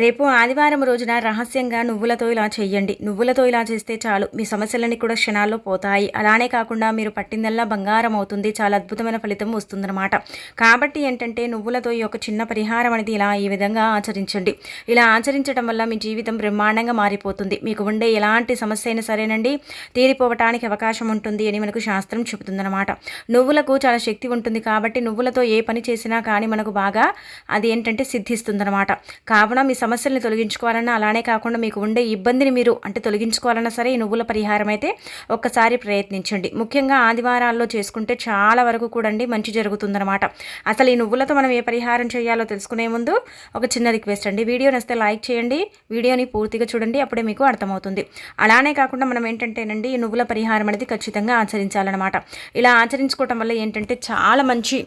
రేపు ఆదివారం రోజున రహస్యంగా నువ్వులతో ఇలా చేయండి నువ్వులతో ఇలా చేస్తే చాలు. మీ సమస్యలన్నీ కూడా క్షణాల్లో పోతాయి. అలానే కాకుండా మీరు పట్టిందల్లా బంగారం అవుతుంది. చాలా అద్భుతమైన ఫలితం వస్తుందన్నమాట. కాబట్టి ఏంటంటే నువ్వులతో ఈ యొక్క చిన్న పరిహారం అనేది ఇలా ఈ విధంగా ఆచరించండి. ఇలా ఆచరించడం వల్ల మీ జీవితం బ్రహ్మాండంగా మారిపోతుంది. మీకు ఉండే ఎలాంటి సమస్య అయినా సరేనండి. తీరిపోవటానికి అవకాశం ఉంటుంది అని మనకు శాస్త్రం చెబుతుందన్నమాట. నువ్వులకు చాలా శక్తి ఉంటుంది కాబట్టి నువ్వులతో ఏ పని చేసినా కానీ మనకు బాగా అది ఏంటంటే సిద్ధిస్తుందన్నమాట. కావున మీ సమస్యల్ని తొలగించుకోవాలన్నా అలానే కాకుండా మీకు ఉండే ఇబ్బందిని మీరు అంటే తొలగించుకోవాలన్నా సరే ఈ నువ్వుల పరిహారం అయితే ఒక్కసారి ప్రయత్నించండి. ముఖ్యంగా ఆదివారాల్లో చేసుకుంటే చాలా వరకు కూడా అండి మంచి జరుగుతుందన్నమాట. అసలు ఈ నువ్వులతో మనం ఏ పరిహారం చేయాలో తెలుసుకునే ముందు ఒక చిన్న రిక్వెస్ట్ అండి. వీడియో నస్తే లైక్ చేయండి. వీడియోని పూర్తిగా చూడండి. అప్పుడే మీకు అర్థమవుతుంది. అలానే కాకుండా మనం ఏంటంటేనండి ఈ నువ్వుల పరిహారం అనేది ఖచ్చితంగా ఆచరించాలన్నమాట. ఇలా ఆచరించుకోవటం వల్ల ఏంటంటే చాలా మంచి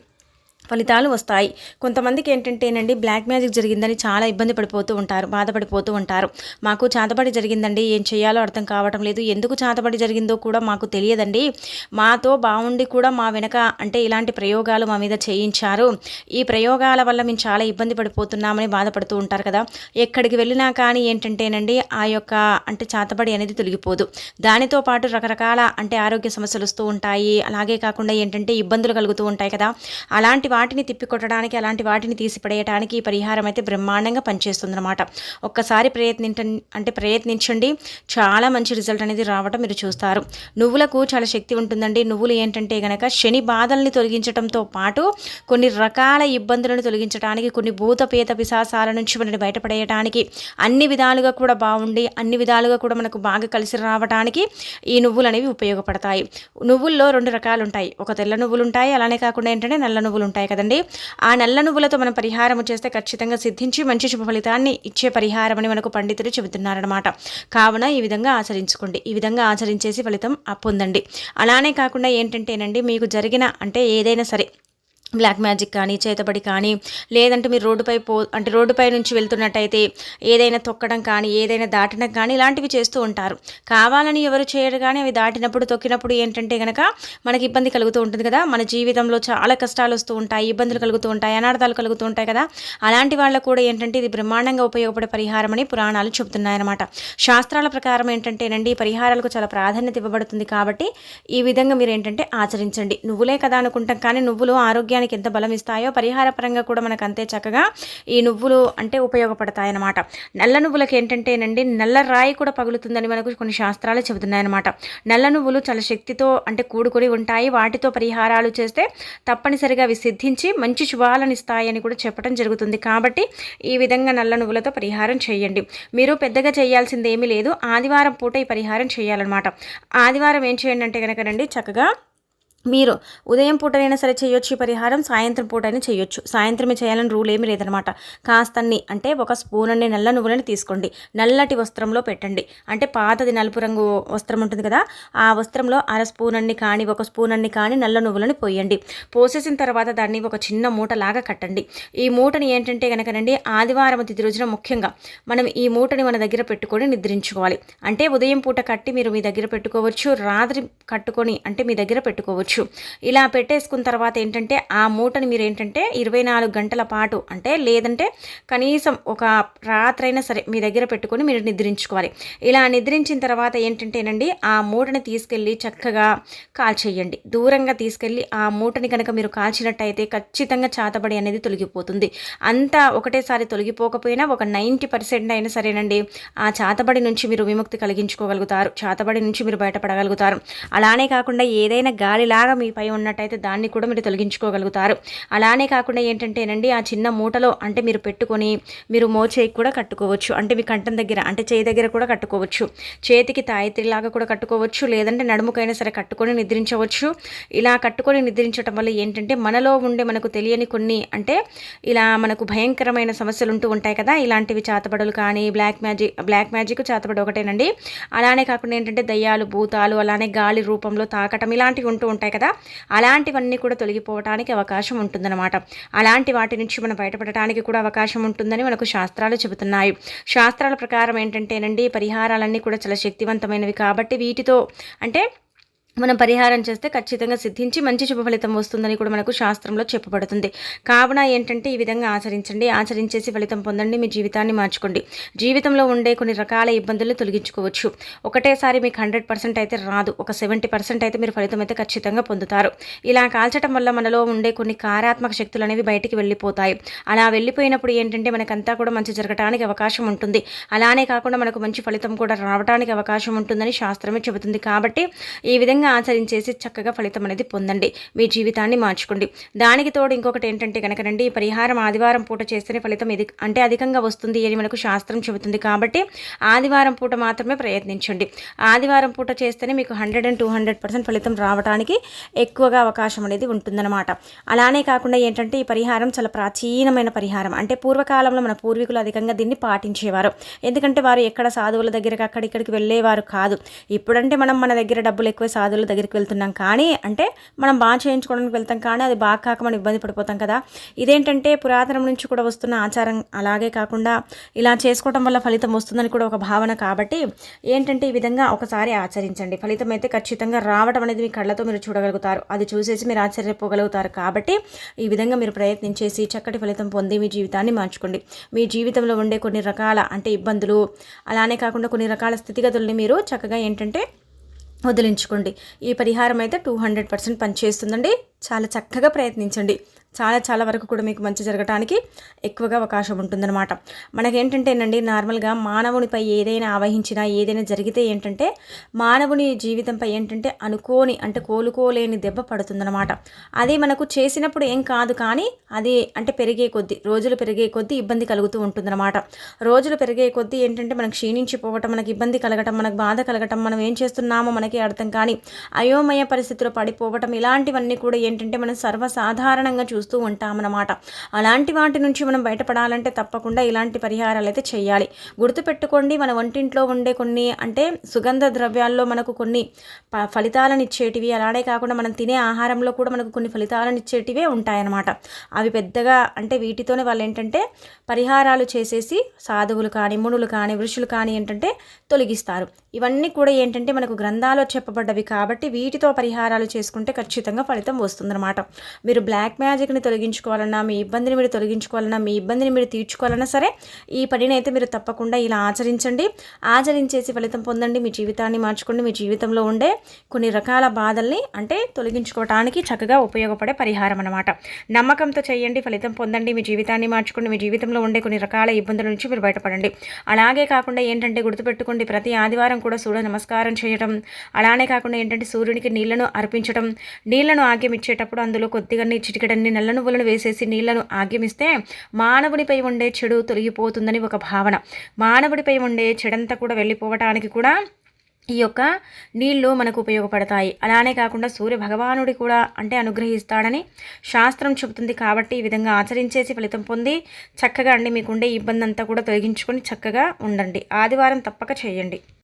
ఫలితాలు వస్తాయి. కొంతమందికి ఏంటంటేనండి బ్లాక్ మ్యాజిక్ జరిగిందని చాలా ఇబ్బంది పడిపోతూ ఉంటారు బాధపడిపోతూ ఉంటారు. మాకు చాతబడి జరిగిందండి ఏం చేయాలో అర్థం కావటం లేదు. ఎందుకు చాతబడి జరిగిందో కూడా మాకు తెలియదండి. మాతో బాగుండి కూడా మా వెనక అంటే ఇలాంటి ప్రయోగాలు మా మీద చేయించారు. ఈ ప్రయోగాల వల్ల మేము చాలా ఇబ్బంది పడిపోతున్నామని బాధపడుతూ ఉంటారు కదా. ఎక్కడికి వెళ్ళినా కానీ ఏంటంటేనండి ఆ యొక్క అంటే చాతబడి అనేది తొలగిపోదు. దానితో పాటు రకరకాల అంటే ఆరోగ్య సమస్యలు వస్తూ ఉంటాయి. అలాగే కాకుండా ఏంటంటే ఇబ్బందులు కలుగుతూ ఉంటాయి కదా. అలాంటి వాటిని తిప్పికొట్టడానికి అలాంటి వాటిని తీసిపడేయడానికి ఈ పరిహారం అయితే బ్రహ్మాండంగా పనిచేస్తుందన్నమాట. ఒక్కసారి ప్రయత్నించ అంటే ప్రయత్నించండి. చాలా మంచి రిజల్ట్ అనేది రావటం మీరు చూస్తారు. నువ్వులకు చాలా శక్తి ఉంటుందండి. నువ్వులు ఏంటంటే గనక శని బాధల్ని తొలగించడంతో పాటు కొన్ని రకాల ఇబ్బందులను తొలగించడానికి కొన్ని భూత పేత పిశాసాల నుంచి మనని బయటపడేయడానికి అన్ని విధాలుగా కూడా బాగుండి అన్ని విధాలుగా కూడా మనకు బాగా కలిసి రావడానికి ఈ నువ్వులు అనేవి ఉపయోగపడతాయి. నువ్వుల్లో రెండు రకాలు ఉంటాయి ఒక తెల్ల నువ్వులు ఉంటాయి అలానే కాకుండా ఏంటంటే నల్ల నువ్వులు ఉంటాయి కదండి. ఆ నల్ల నువ్వులతో మనం పరిహారం చేస్తే ఖచ్చితంగా సిద్ధించి మంచి శుభ ఫలితాన్ని ఇచ్చే పరిహారం అని మనకు పండితులు చెబుతున్నారనమాట కావున ఈ విధంగా ఆచరించుకోండి. ఈ విధంగా ఆచరించేసి ఫలితం పొందండి. అలానే కాకుండా ఏంటంటేనండి మీకు జరిగిన అంటే ఏదైనా సరే బ్లాక్ మ్యాజిక్ కానీ చేతబడి కానీ లేదంటే మీరు రోడ్డుపై పో అంటే రోడ్డుపై నుంచి వెళ్తున్నట్టయితే ఏదైనా తొక్కడం కానీ ఏదైనా దాటడం కానీ ఇలాంటివి చేస్తూ ఉంటారు. కావాలని ఎవరు చేయరు కానీ అవి దాటినప్పుడు తొక్కినప్పుడు ఏంటంటే కనుక మనకి ఇబ్బంది కలుగుతూ ఉంటుంది కదా. మన జీవితంలో చాలా కష్టాలు వస్తూ ఉంటాయి ఇబ్బందులు కలుగుతూ ఉంటాయి అనార్థాలు కలుగుతూ ఉంటాయి కదా. అలాంటి వాళ్ళకు కూడా ఏంటంటే ఇది బ్రహ్మాండంగా ఉపయోగపడే పరిహారం అని పురాణాలు చెబుతున్నాయన్నమాట. శాస్త్రాల ప్రకారం ఏంటంటేనండి పరిహారాలకు చాలా ప్రాధాన్యత ఇవ్వబడుతుంది కాబట్టి ఈ విధంగా మీరు ఏంటంటే ఆచరించండి. నువ్వులే కదా అనుకుంటాం కానీ నువ్వులు ఆరోగ్యం ఆరోగ్యానికి ఎంత బలం ఇస్తాయో పరిహార పరంగా కూడా మనకు అంతే చక్కగా ఈ నువ్వులు అంటే ఉపయోగపడతాయన్నమాట. నల్ల నువ్వులకి ఏంటంటేనండి నల్ల రాయి కూడా పగులుతుందని మనకు కొన్ని శాస్త్రాలు చెబుతున్నాయన్నమాట. నల్ల నువ్వులు చాలా శక్తితో అంటే కూడుకొని ఉంటాయి. వాటితో పరిహారాలు చేస్తే తప్పనిసరిగా అవి సిద్ధించి మంచి శుభాలను ఇస్తాయని కూడా చెప్పడం జరుగుతుంది. కాబట్టి ఈ విధంగా నల్ల నువ్వులతో పరిహారం చేయండి. మీరు పెద్దగా చేయాల్సింది ఏమీ లేదు. ఆదివారం పూట ఈ పరిహారం చేయాలన్నమాట. ఆదివారం ఏం చేయండి అంటే కనుక చక్కగా మీరు ఉదయం పూటనైనా సరే చేయొచ్చు పరిహారం సాయంత్రం పూట చేయొచ్చు. సాయంత్రమే చేయాలని రూల్ ఏమీ లేదనమాట కాస్తన్ని అంటే ఒక స్పూన్ అనే నల్ల నువ్వులని తీసుకోండి. నల్లటి వస్త్రంలో పెట్టండి. అంటే పాతది నలుపు రంగు వస్త్రం ఉంటుంది కదా ఆ వస్త్రంలో అర స్పూన్ అన్ని కానీ ఒక స్పూన్ అన్ని కానీ నల్ల నువ్వులని పోయండి. పోసేసిన తర్వాత దాన్ని ఒక చిన్న మూటలాగా కట్టండి. ఈ మూటని ఏంటంటే కనుకనండి ఆదివారం తిది రోజున ముఖ్యంగా మనం ఈ మూటని మన దగ్గర పెట్టుకొని నిద్రించుకోవాలి. అంటే ఉదయం పూట కట్టి మీరు మీ దగ్గర పెట్టుకోవచ్చు రాత్రి కట్టుకొని అంటే మీ దగ్గర పెట్టుకోవచ్చు. పెట్టుకోవచ్చు ఇలా పెట్టేసుకున్న తర్వాత ఏంటంటే ఆ మూటని మీరు ఏంటంటే ఇరవై నాలుగు గంటల పాటు అంటే లేదంటే కనీసం ఒక రాత్రైనా సరే మీ దగ్గర పెట్టుకొని మీరు నిద్రించుకోవాలి. ఇలా నిద్రించిన తర్వాత ఏంటంటేనండి ఆ మూటని తీసుకెళ్ళి చక్కగా కాల్చేయండి దూరంగా తీసుకెళ్ళి ఆ మూటని కనుక మీరు కాల్చినట్టయితే ఖచ్చితంగా చాతబడి అనేది తొలగిపోతుంది. అంతా ఒకటేసారి తొలగిపోకపోయినా ఒక నైంటీ పర్సెంట్ అయినా సరేనండి ఆ చాతబడి నుంచి మీరు విముక్తి కలిగించుకోగలుగుతారు. చాతబడి నుంచి మీరు బయటపడగలుగుతారు. అలానే కాకుండా ఏదైనా గాలిలా బాగా మీపై ఉన్నట్టయితే దాన్ని కూడా మీరు తొలగించుకోగలుగుతారు. అలానే కాకుండా ఏంటంటేనండి ఆ చిన్న మూటలో అంటే మీరు పెట్టుకొని మీరు మోచేయికి కూడా కట్టుకోవచ్చు. అంటే మీ కంఠం దగ్గర అంటే చేయి దగ్గర కూడా కట్టుకోవచ్చు. చేతికి తాయిత్రిలాగా కూడా కట్టుకోవచ్చు. లేదంటే నడుముకైనా సరే కట్టుకొని నిద్రించవచ్చు. ఇలా కట్టుకొని నిద్రించడం వల్ల ఏంటంటే మనలో ఉండే మనకు తెలియని కొన్ని అంటే ఇలా మనకు భయంకరమైన సమస్యలు ఉంటూ ఉంటాయి కదా. ఇలాంటివి చాతబడులు కానీ బ్లాక్ మ్యాజిక్ బ్లాక్ మ్యాజిక్ చాతబడి ఒకటేనండి. అలానే కాకుండా ఏంటంటే దయ్యాలు భూతాలు అలానే గాలి రూపంలో తాకటం ఇలాంటివి ఉంటూ ఉంటాయి. ఉంటాయి కదా. అలాంటివన్నీ కూడా తొలగిపోవడానికి అవకాశం ఉంటుందన్నమాట. అలాంటి వాటి నుంచి మనం బయటపడటానికి కూడా అవకాశం ఉంటుందని మనకు శాస్త్రాలు చెబుతున్నాయి. శాస్త్రాల ప్రకారం ఏంటంటేనండి పరిహారాలన్నీ కూడా చాలా శక్తివంతమైనవి కాబట్టి వీటితో అంటే మనం పరిహారం చేస్తే ఖచ్చితంగా సిద్ధించి మంచి శుభ ఫలితం వస్తుందని కూడా మనకు శాస్త్రంలో చెప్పబడుతుంది. కావున ఏంటంటే ఈ విధంగా ఆచరించండి. ఆచరించేసి ఫలితం పొందండి. మీ జీవితాన్ని మార్చుకోండి. జీవితంలో ఉండే కొన్ని రకాల ఇబ్బందులను తొలగించుకోవచ్చు. ఒకటేసారి మీకు హండ్రెడ్ పర్సెంట్ అయితే రాదు. ఒక సెవెంటీ పర్సెంట్ అయితే మీరు ఫలితం అయితే ఖచ్చితంగా పొందుతారు. ఇలా కాల్చడం వల్ల మనలో ఉండే కొన్ని కారాత్మక శక్తులు అనేవి బయటికి వెళ్ళిపోతాయి. అలా వెళ్ళిపోయినప్పుడు ఏంటంటే మనకంతా కూడా మంచి జరగడానికి అవకాశం ఉంటుంది. అలానే కాకుండా మనకు మంచి ఫలితం కూడా రావడానికి అవకాశం ఉంటుందని శాస్త్రమే చెబుతుంది. కాబట్టి ఈ విధంగా ఆచరించేసి చక్కగా ఫలితం అనేది పొందండి. మీ జీవితాన్ని మార్చుకోండి. దానికి తోడు ఇంకొకటి ఏంటంటే కనుక రండి ఈ పరిహారం ఆదివారం పూట చేస్తేనే ఫలితం ఇది అంటే అధికంగా వస్తుంది అని మనకు శాస్త్రం చెబుతుంది కాబట్టి ఆదివారం పూట మాత్రమే ప్రయత్నించండి. ఆదివారం పూట చేస్తేనే మీకు hundred and two hundred percent ఫలితం రావడానికి ఎక్కువగా అవకాశం అనేది ఉంటుందన్నమాట. అలానే కాకుండా ఏంటంటే ఈ పరిహారం చాలా ప్రాచీనమైన పరిహారం. అంటే పూర్వకాలంలో మన పూర్వీకులు అధికంగా దీన్ని పాటించేవారు. ఎందుకంటే వారు ఎక్కడ సాధువుల దగ్గరికి అక్కడిక్కడికి వెళ్ళేవారు కాదు. ఇప్పుడంటే మనం మన దగ్గర డబ్బులు ఎక్కువ సాధువులు దగ్గరికి వెళ్తున్నాం కానీ అంటే మనం బాగా చేయించుకోవడానికి వెళ్తాం కానీ అది బాగా కాక మనం ఇబ్బంది పడిపోతాం కదా. ఇదేంటంటే పురాతనం నుంచి కూడా వస్తున్న ఆచారం అలాగే కాకుండా ఇలా చేసుకోవడం వల్ల ఫలితం వస్తుందని కూడా ఒక భావన కాబట్టి ఏంటంటే ఈ విధంగా ఒకసారి ఆచరించండి. ఫలితం అయితే ఖచ్చితంగా రావడం అనేది మీ కళ్ళతో మీరు చూడగలుగుతారు. అది చూసేసి మీరు ఆశ్చర్యపోగలుగుతారు కాబట్టి ఈ విధంగా మీరు ప్రయత్నించేసి చక్కటి ఫలితం పొంది మీ జీవితాన్ని మార్చుకోండి. మీ జీవితంలో ఉండే కొన్ని రకాల అంటే ఇబ్బందులు అలానే కాకుండా కొన్ని రకాల స్థితిగతుల్ని మీరు చక్కగా ఏంటంటే వదిలించుకోండి. ఈ పరిహారం అయితే టూ హండ్రెడ్ పర్సెంట్ పనిచేస్తుందండి. చాలా చక్కగా ప్రయత్నించండి. చాలా చాలా వరకు కూడా మీకు మంచి జరగటానికి ఎక్కువగా అవకాశం ఉంటుందన్నమాట. మనకేంటంటేనండి నార్మల్గా మానవునిపై ఏదైనా ఆవహించినా ఏదైనా జరిగితే ఏంటంటే మానవుని జీవితంపై ఏంటంటే అనుకోని అంటే కోలుకోలేని దెబ్బ పడుతుందన్నమాట. అది మనకు చేసినప్పుడు ఏం కాదు కానీ అది అంటే పెరిగే కొద్దీ రోజులు పెరిగే కొద్దీ ఇబ్బంది కలుగుతూ ఉంటుందన్నమాట. రోజులు పెరిగే కొద్దీ ఏంటంటే మనకు క్షీణించిపోవటం మనకి ఇబ్బంది కలగటం మనకు బాధ కలగటం మనం ఏం చేస్తున్నామో మనకి అర్థం కానీ అయోమయ పరిస్థితిలో పడిపోవటం ఇలాంటివన్నీ కూడా ఏంటంటే మనం సర్వసాధారణంగా చూస్తూ ఉంటామన్నమాట. అలాంటి వాటి నుంచి మనం బయటపడాలంటే తప్పకుండా ఇలాంటి పరిహారాలు అయితే చేయాలి. గుర్తుపెట్టుకోండి మన వంటింట్లో ఉండే కొన్ని అంటే సుగంధ ద్రవ్యాల్లో మనకు కొన్ని ఫలితాలను ఇచ్చేటివి అలానే కాకుండా మనం తినే ఆహారంలో కూడా మనకు కొన్ని ఫలితాలను ఇచ్చేటివే ఉంటాయన్నమాట. అవి పెద్దగా అంటే వీటితోనే వాళ్ళు ఏంటంటే పరిహారాలు చేసేసి సాధువులు కానీ మునులు కానీ ఋషులు కానీ ఏంటంటే తొలగిస్తారు. ఇవన్నీ కూడా ఏంటంటే మనకు గ్రంథాలు చెప్పబడ్డవి కాబట్టి వీటితో పరిహారాలు చేసుకుంటే ఖచ్చితంగా ఫలితం వస్తుందన్నమాట. మీరు బ్లాక్ మ్యాజిక్ మ్యాజిక్ని తొలగించుకోవాలన్నా మీ ఇబ్బందిని మీరు తొలగించుకోవాలన్నా మీ ఇబ్బందిని మీరు తీర్చుకోవాలన్నా సరే ఈ పనిని అయితే మీరు తప్పకుండా ఇలా ఆచరించండి. ఆచరించేసి ఫలితం పొందండి మీ జీవితాన్ని మార్చుకోండి మీ జీవితంలో ఉండే కొన్ని రకాల బాధల్ని అంటే తొలగించుకోవటానికి చక్కగా ఉపయోగపడే పరిహారం అనమాట నమ్మకంతో చేయండి ఫలితం పొందండి మీ జీవితాన్ని మార్చుకోండి మీ జీవితంలో ఉండే కొన్ని రకాల ఇబ్బందుల నుంచి మీరు బయటపడండి. అలాగే కాకుండా ఏంటంటే గుర్తుపెట్టుకోండి ప్రతి ఆదివారం కూడా సూర్య నమస్కారం చేయడం అలానే కాకుండా ఏంటంటే సూర్యునికి నీళ్ళను అర్పించడం నీళ్ళను ఆగ్యమిచ్చేటప్పుడు అందులో కొద్దిగా చిటికడన్ని నల్ల నువ్వులను వేసేసి నీళ్ళను ఆగ్యమిస్తే మానవునిపై ఉండే చెడు తొలగిపోతుందని ఒక భావన. మానవుడిపై ఉండే చెడంతా కూడా వెళ్ళిపోవటానికి కూడా ఈ యొక్క నీళ్ళు మనకు ఉపయోగపడతాయి. అలానే కాకుండా సూర్య భగవానుడి కూడా అంటే అనుగ్రహిస్తాడని శాస్త్రం చెబుతుంది కాబట్టి ఈ విధంగా ఆచరించేసి ఫలితం పొంది చక్కగా అండి మీకుండే ఇబ్బంది అంతా కూడా తొలగించుకొని చక్కగా ఉండండి. ఆదివారం తప్పక చేయండి.